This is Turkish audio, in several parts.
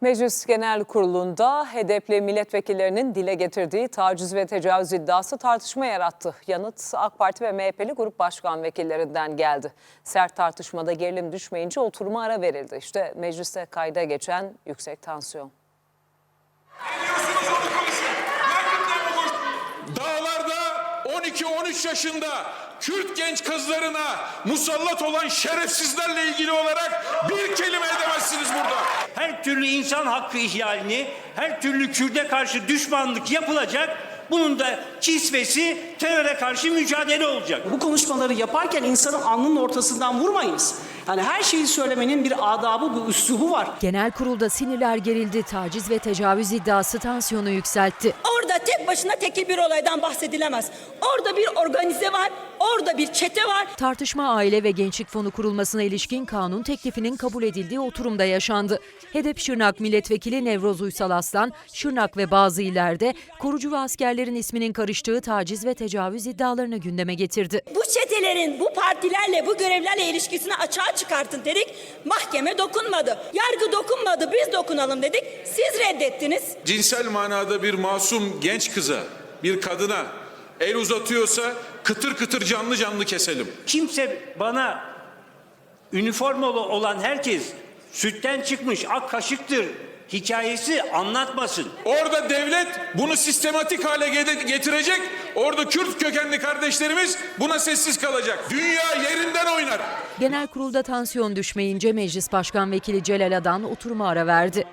Meclis Genel Kurulu'nda HDP'li milletvekillerinin dile getirdiği taciz ve tecavüz iddiası tartışma yarattı. Yanıt AK Parti ve MHP'li grup başkan vekillerinden geldi. Sert tartışmada gerilim düşmeyince oturuma ara verildi. İşte mecliste kayda geçen yüksek tansiyon. Dağlarda 12-13 yaşında Kürt genç kızlarına musallat olan şerefsizlerle ilgili olarak bir kelime. Her türlü insan hakkı ihlalini, her türlü Kürt'e karşı düşmanlık yapılacak. Bunun da kisvesi teröre karşı mücadele olacak. Bu konuşmaları yaparken insanı alnının ortasından vurmayınız. Yani her şeyi söylemenin bir adabı, bir üslubu var. Genel kurulda sinirler gerildi, taciz ve tecavüz iddiası tansiyonu yükseltti. Orada tek başına tekil bir olaydan bahsedilemez. Orada bir organize var, orada bir çete var. Tartışma Aile ve Gençlik Fonu kurulmasına ilişkin kanun teklifinin kabul edildiği oturumda yaşandı. HDP Şırnak Milletvekili Nevroz Uysal Aslan, Şırnak ve bazı illerde korucu ve askerlerin isminin karıştığı taciz ve tecavüz iddialarını gündeme getirdi. Bu çetelerin bu partilerle, bu görevlerle ilişkisini açığa çıkartın dedik. Mahkeme dokunmadı. Yargı dokunmadı. Biz dokunalım dedik. Siz reddettiniz. Cinsel manada bir masum genç kıza, bir kadına el uzatıyorsa kıtır kıtır canlı canlı keselim. Kimse bana üniformalı olan herkes sütten çıkmış ak kaşıktır hikayesi anlatmasın. Orada devlet bunu sistematik hale ge- getirecek. Orada Kürt kökenli kardeşlerimiz buna sessiz kalacak. Dünya yerinden oynar. Genel kurulda tansiyon düşmeyince Meclis Başkan Vekili Celal Adan oturuma ara verdi.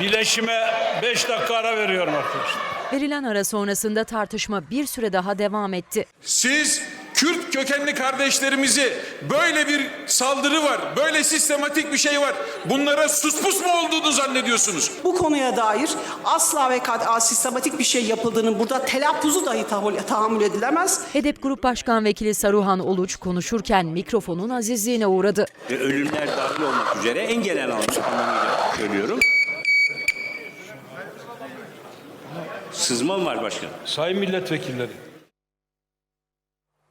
Bileşime 5 dakika ara veriyorum arkadaşlar. Verilen ara sonrasında tartışma bir süre daha devam etti. Siz Kürt kökenli kardeşlerimizi böyle bir saldırı var, böyle sistematik bir şey var. Bunlara suspus mu olduğunu zannediyorsunuz? Bu konuya dair asla ve kat sistematik bir şey yapıldığının burada telaffuzu dahi tahammül, tahammül edilemez. HDP Grup Başkan Vekili Saruhan Uluç konuşurken mikrofonun azizliğine uğradı. Ve ölümler dahil olmak üzere en genel anlamıyla söylüyorum. Sızma mı var başkanım? Sayın milletvekilleri,